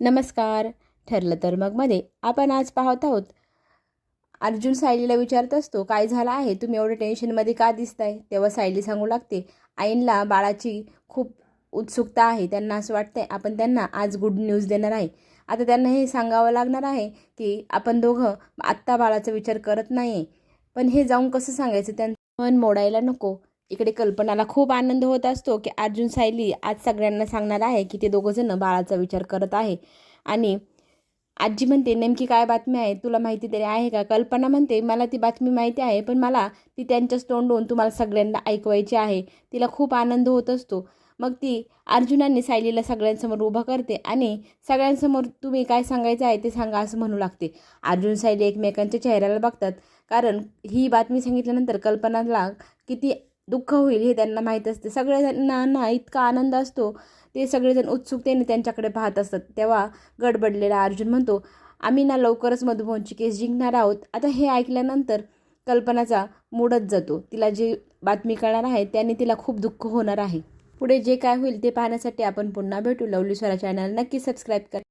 नमस्कार. ठरलं तर मग मध्ये. आपण आज पाहत आहोत. अर्जुन सायलीला विचारत असतो काय झालं आहे? तुम्ही एवढं टेन्शनमध्ये का दिसताय? तेव्हा सायली सांगू लागते आईनला बाळाची खूप उत्सुकता आहे. त्यांना असं वाटतंय आपण त्यांना आज गुड न्यूज देणार आहे. आता त्यांना हे सांगावं लागणार आहे की आपण दोघं आत्ता बाळाचा विचार करत नाही आहे पण हे जाऊन कसं सांगायचं? त्यांचं मन मोडायला नको. इकडे कल्पनाला खूप आनंद होत असतो की अर्जुन सायली आज सगळ्यांना सांगणार आहे की ते दोघंजणं बाळाचा विचार करत आहे. आणि आजी म्हणते नेमकी काय बातमी आहे? तुला माहिती तरी आहे का? कल्पना म्हणते मला ती बातमी माहिती आहे पण मला ती त्यांच्याच तोंडून तुम्हाला सगळ्यांना ऐकवायची आहे. तिला खूप आनंद होत असतो. मग ती अर्जुनाने सायलीला सगळ्यांसमोर उभं करते आणि सगळ्यांसमोर तुम्ही काय सांगायचं आहे ते सांगा असं म्हणू लागते. अर्जुन सायली एकमेकांच्या चेहऱ्याला बघतात कारण ही बातमी सांगितल्यानंतर कल्पनाला किती दुःख होईल हे त्यांना माहीत असते. सगळ्यांना इतका आनंद असतो. ते सगळेजण उत्सुकतेने त्यांच्याकडे पाहत असतात. तेव्हा गडबडलेला अर्जुन म्हणतो आम्ही ना लवकरच मधुबनची केस जिंकणार आहोत. आता हे ऐकल्यानंतर कल्पनाचा मूडच जातो. तिला जी बातमी कळणार आहे त्याने तिला खूप दुःख होणार आहे. पुढे जे काय होईल ते पाहण्यासाठी आपण पुन्हा भेटू. लवली स्वरा चॅनल नक्की सबस्क्राईब करा.